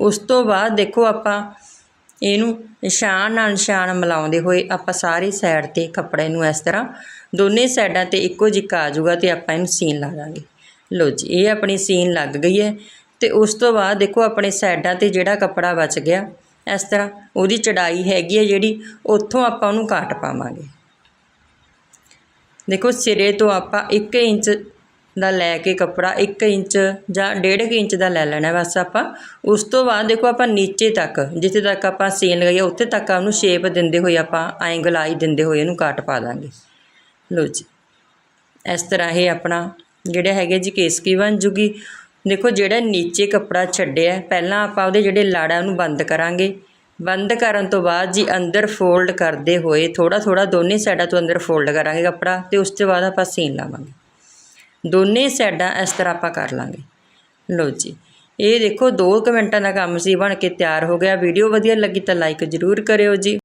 ਉਸ ਤੋਂ ਬਾਅਦ ਦੇਖੋ ਆਪਾਂ ਇਹਨੂੰ ਨਿਸ਼ਾਨ ਨਾਲ ਨਿਸ਼ਾਨ ਮਿਲਾਉਂਦੇ ਹੋਏ ਆਪਾਂ ਸਾਰੀ ਸਾਈਡ ਤੇ ਕੱਪੜੇ ਨੂੰ ਇਸ ਤਰ੍ਹਾਂ ਦੋਨੇ ਸਾਈਡਾਂ ਤੇ ਇੱਕੋ ਜਿਹਾ ਆ ਜਾਊਗਾ ਤੇ ਆਪਾਂ ਇਹਨੂੰ ਸੀਨ ਲਾ ਦਾਂਗੇ। ਲਓ ਜੀ, ਇਹ ਆਪਣੀ ਸੀਨ ਲੱਗ ਗਈ ਹੈ ਤੇ ਉਸ ਤੋਂ ਬਾਅਦ ਦੇਖੋ ਆਪਣੇ ਸਾਈਡਾਂ ਤੇ ਜਿਹੜਾ ਕੱਪੜਾ ਬਚ ਗਿਆ, ਇਸ ਤਰ੍ਹਾਂ ਉਹਦੀ ਚੜਾਈ ਹੈਗੀ ਹੈ ਜਿਹੜੀ, ਉੱਥੋਂ ਆਪਾਂ ਉਹਨੂੰ ਕਾਟ ਪਾਵਾਂਗੇ। ਦੇਖੋ ਸਿਰੇ ਤੋਂ ਆਪਾਂ 1 ਇੰਚ ਦਾ ਲੈ ਕੇ ਕੱਪੜਾ 1 ਇੰਚ ਜਾਂ 1.5 ਇੰਚ ਦਾ ਲੈ ਲੈਣਾ ਬਸ ਆਪਾਂ ਉਸ ਤੋਂ ਬਾਅਦ ਦੇਖੋ ਆਪਾਂ ਨੀਚੇ ਤੱਕ, ਜਿੱਥੇ ਤੱਕ ਆਪਾਂ ਸੀਨ ਲਗਾਈ ਉੱਥੇ ਤੱਕ ਉਹਨੂੰ ਸ਼ੇਪ ਦਿੰਦੇ ਹੋਏ ਆਪਾਂ ਐਂ ਗਲਾਈ ਦਿੰਦੇ ਹੋਏ ਇਹਨੂੰ ਕਾਟ ਪਾ ਦਾਂਗੇ। ਲਓ ਜੀ। ਇਸ ਤਰ੍ਹਾਂ ਇਹ ਆਪਣਾ ਜਿਹੜਾ ਹੈਗਾ ਜੀ ਕੇਸਕੀ ਬਣ ਜੂਗੀ। ਦੇਖੋ ਜਿਹੜਾ ਨੀਚੇ ਕੱਪੜਾ ਛੱਡਿਆ, ਪਹਿਲਾਂ ਆਪਾਂ ਉਹਦੇ ਜਿਹੜੇ ਲਾੜਾ ਉਹਨੂੰ ਬੰਦ ਕਰਾਂਗੇ। ਬੰਦ ਕਰਨ ਤੋਂ ਬਾਅਦ ਜੀ ਅੰਦਰ ਫੋਲਡ ਕਰਦੇ ਹੋਏ ਥੋੜਾ ਥੋੜਾ ਦੋਨੇ ਸਾਈਡਾਂ ਤੋਂ ਅੰਦਰ ਫੋਲਡ ਕਰਾਂਗੇ ਕੱਪੜਾ ਤੇ ਉਸ ਤੋਂ ਬਾਅਦ ਆਪਾਂ ਸੀਨ ਲਾਵਾਂਗੇ। ਦੋਨੇ ਸਾਈਡਾਂ ਇਸ ਤਰ੍ਹਾਂ ਆਪਾਂ ਕਰ ਲਾਂਗੇ। ਲਓ ਜੀ, ਇਹ ਦੇਖੋ 2 ਮਿੰਟਾਂ ਦਾ ਕੰਮ ਸੀ, ਬਣ ਕੇ ਤਿਆਰ ਹੋ ਗਿਆ। ਵੀਡੀਓ ਵਧੀਆ ਲੱਗੀ ਤਾਂ ਲਾਈਕ ਜ਼ਰੂਰ ਕਰਿਓ ਜੀ।